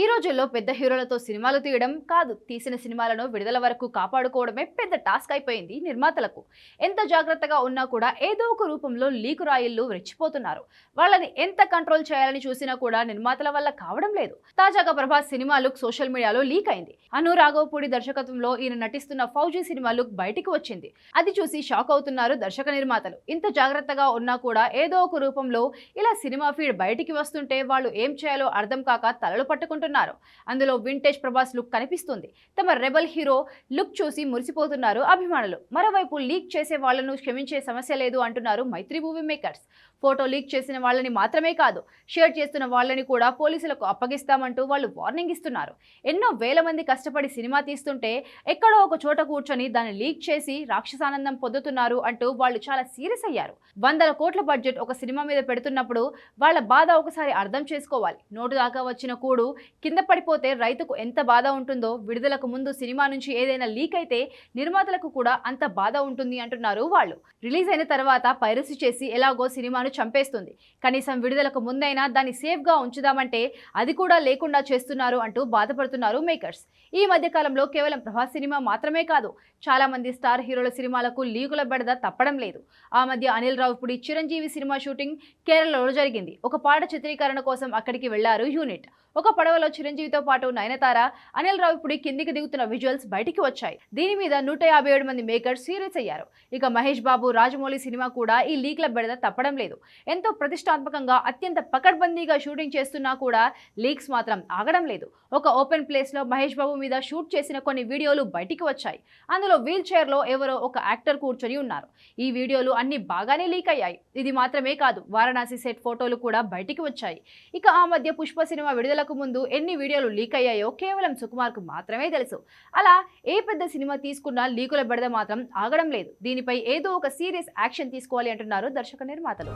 ఈ రోజుల్లో పెద్ద హీరోలతో సినిమాలు తీయడం కాదు తీసిన సినిమాలను విడుదల వరకు కాపాడుకోవడమే పెద్ద టాస్క్ అయిపోయింది నిర్మాతలకు. ఎంత జాగ్రత్తగా ఉన్నా కూడా ఏదో ఒక రూపంలో లీకు రాయిళ్ళు రెచ్చిపోతున్నారు. వాళ్ళని ఎంత కంట్రోల్ చేయాలని చూసినా కూడా నిర్మాతల వల్ల కావడం లేదు. తాజాగా ప్రభాస్ సినిమా లుక్ సోషల్ మీడియాలో లీక్ అయింది. అను రాఘవపూడి దర్శకత్వంలో ఈయన నటిస్తున్న ఫౌజీ సినిమా లుక్ బయటికి వచ్చింది. అది చూసి షాక్ అవుతున్నారు దర్శక నిర్మాతలు. ఇంత జాగ్రత్తగా ఉన్నా కూడా ఏదో ఒక రూపంలో ఇలా సినిమా ఫీడ్ బయటికి వస్తుంటే వాళ్ళు ఏం చేయాలో అర్థం కాక తలలు పట్టుకుంటున్నారు. అందులో వింటేజ్ ప్రభాస్ లుక్ కనిపిస్తుంది. తమ రెబల్ హీరో లుక్ చూసి మురిసిపోతున్నారు అభిమానులు. మరోవైపు లీక్ చేసే వాళ్ళను క్షమించే సమస్య లేదు అంటున్నారు Mythri movie makers. Photo leak చేసిన వాళ్ళని మాత్రమే కాదు షేర్ చేస్తున్న వాళ్ళని కూడా పోలీసులకు అప్పగిస్తామంటూ వాళ్ళు వార్నింగ్ ఇస్తున్నారు. ఎన్నో వేల మంది కష్టపడి సినిమా తీస్తుంటే ఎక్కడో ఒక చోట కూర్చొని దాన్ని లీక్ చేసి రాక్షసానందం పొందుతున్నారు అంటూ వాళ్ళు చాలా సీరియస్ అయ్యారు. వందల కోట్ల బడ్జెట్ ఒక సినిమా మీద పెడుతున్నప్పుడు వాళ్ళ బాధ ఒకసారి అర్థం చేసుకోవాలి. నోటు దాకా వచ్చిన కూడు కింద పడిపోతే రైతుకు ఎంత బాధ ఉంటుందో విడుదలకు ముందు సినిమా నుంచి ఏదైనా లీక్ అయితే నిర్మాతలకు కూడా అంత బాధ ఉంటుంది అంటున్నారు వాళ్ళు. రిలీజ్ అయిన తర్వాత పైరసీ చేసి ఎలాగో సినిమాను చంపేస్తుంది. కనీసం విడుదలకు ముందైనా దాన్ని సేఫ్గా ఉంచుదామంటే అది కూడా లేకుండా చేస్తున్నారు అంటూ బాధపడుతున్నారు మేకర్స్. ఈ మధ్యకాలంలో కేవలం ప్రభాస్ సినిమా మాత్రమే కాదు చాలా మంది స్టార్ హీరోల సినిమాలకు లీకుల బెడద తప్పడం లేదు. ఆ మధ్య అనిల్ రావుపుడి చిరంజీవి సినిమా షూటింగ్ కేరళలో జరిగింది. ఒక పాట చిత్రీకరణ కోసం అక్కడికి వెళ్ళారు యూనిట్. ఒక పడవలో చిరంజీవితో పాటు నయనతార అనిల్ రావుపుడి కిందికి దిగుతున్న విజువల్స్ బయటికి వచ్చాయి. దీని మీద నూట యాభై ఏడు మంది మేకర్స్ సీరియస్ అయ్యారు. ఇక మహేష్ బాబు రాజమౌళి సినిమా కూడా ఈ లీక్ల బెడద తప్పడం లేదు. ఎంతో ప్రతిష్టాత్మకంగా అత్యంత పకడ్బందీగా షూటింగ్ చేస్తున్నా కూడా లీక్స్ మాత్రం ఆగడం లేదు. ఒక ఓపెన్ ప్లేస్లో మహేష్ బాబు మీద షూట్ చేసిన కొన్ని వీడియోలు బయటికి వచ్చాయి. అందులో వీల్ చైర్లో ఎవరో ఒక యాక్టర్ కూర్చొని ఉన్నారు. ఈ వీడియోలు అన్ని బాగానే లీక్ అయ్యాయి. ఇది మాత్రమే కాదు వారణాసి సెట్ ఫోటోలు కూడా బయటికి వచ్చాయి. ఇక ఆ మధ్య పుష్ప సినిమా విడుదలకు ముందు ఎన్ని వీడియోలు లీక్ అయ్యాయో కేవలం సుకుమార్కు మాత్రమే తెలుసు. అలా ఏ పెద్ద సినిమా తీసుకున్నా లీకుల బెడద మాత్రం ఆగడం లేదు. దీనిపై ఏదో ఒక సీరియస్ యాక్షన్ తీసుకోవాలి అంటున్నారు దర్శక నిర్మాతలు.